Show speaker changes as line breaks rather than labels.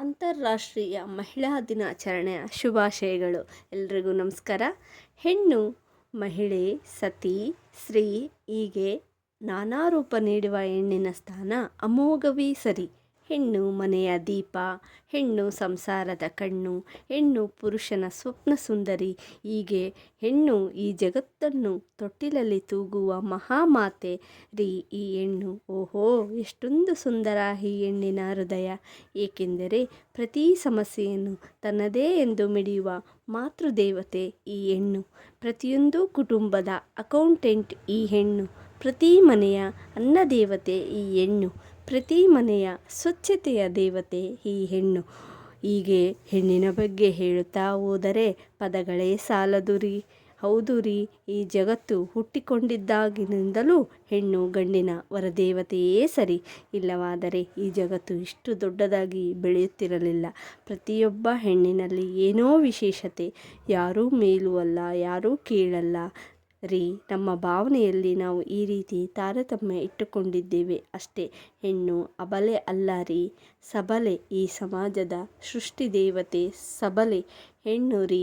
ಅಂತಾರಾಷ್ಟ್ರೀಯ ಮಹಿಳಾ ದಿನಾಚರಣೆಯ ಶುಭಾಶಯಗಳು. ಎಲ್ರಿಗೂ ನಮಸ್ಕಾರ. ಹೆಣ್ಣು, ಮಹಿಳೆ, ಸತಿ, ಸ್ತ್ರೀ ಹೀಗೆ ನಾನಾ ರೂಪ ನೀಡುವ ಹೆಣ್ಣಿನ ಸ್ಥಾನ ಅಮೋಘವೇ ಸರಿ. ಹೆಣ್ಣು ಮನೆಯ ದೀಪ, ಹೆಣ್ಣು ಸಂಸಾರದ ಕಣ್ಣು, ಹೆಣ್ಣು ಪುರುಷನ ಸ್ವಪ್ನ ಸುಂದರಿ. ಹೀಗೆ ಹೆಣ್ಣು ಈ ಜಗತ್ತನ್ನು ತೊಟ್ಟಿಲಲ್ಲಿ ತೂಗುವ ಮಹಾಮಾತೆ ರೀ ಈ ಹೆಣ್ಣು. ಓಹೋ, ಎಷ್ಟೊಂದು ಸುಂದರ ಈ ಹೆಣ್ಣಿನ ಹೃದಯ. ಏಕೆಂದರೆ ಪ್ರತಿ ಸಮಸ್ಯೆಯನ್ನು ತನ್ನದೇ ಎಂದು ಮಿಡಿಯುವ ಮಾತೃದೇವತೆ ಈ ಹೆಣ್ಣು. ಪ್ರತಿಯೊಂದು ಕುಟುಂಬದ ಅಕೌಂಟೆಂಟ್ ಈ ಹೆಣ್ಣು. ಪ್ರತಿ ಮನೆಯ ಅನ್ನದೇವತೆ ಈ ಹೆಣ್ಣು. ಪ್ರತಿ ಮನೆಯ ಸ್ವಚ್ಛತೆಯ ದೇವತೆ ಈ ಹೆಣ್ಣು. ಹೀಗೆ ಹೆಣ್ಣಿನ ಬಗ್ಗೆ ಹೇಳುತ್ತಾ ಹೋದರೆ ಪದಗಳೇ ಸಾಲದು ರೀ ಹೌದು ರೀ ಈ ಜಗತ್ತು ಹುಟ್ಟಿಕೊಂಡಿದ್ದಾಗಿನಿಂದಲೂ ಹೆಣ್ಣು ಗಂಡಿನ ವರದೇವತೆಯೇ ಸರಿ. ಇಲ್ಲವಾದರೆ ಈ ಜಗತ್ತು ಇಷ್ಟು ದೊಡ್ಡದಾಗಿ ಬೆಳೆಯುತ್ತಿರಲಿಲ್ಲ. ಪ್ರತಿಯೊಬ್ಬ ಹೆಣ್ಣಿನಲ್ಲಿ ಏನೋ ವಿಶೇಷತೆ. ಯಾರೂ ಮೇಲೂ ಅಲ್ಲ ಯಾರೂ ಕೀಳಲ್ಲ. ರೀ, ನಮ್ಮ ಭಾವನೆಯಲ್ಲಿ ನಾವು ಈ ರೀತಿ ತಾರತಮ್ಯ ಇಟ್ಟುಕೊಂಡಿದ್ದೇವೆ ಅಷ್ಟೇ. ಹೆಣ್ಣು ಅಬಲೆ ಅಲ್ಲ ರೀ, ಸಬಲೆ ಈ ಸಮಾಜದ ಸೃಷ್ಟಿ ದೇವತೆ ಸಬಲೆ. ಹೆಣ್ಣು ರೀ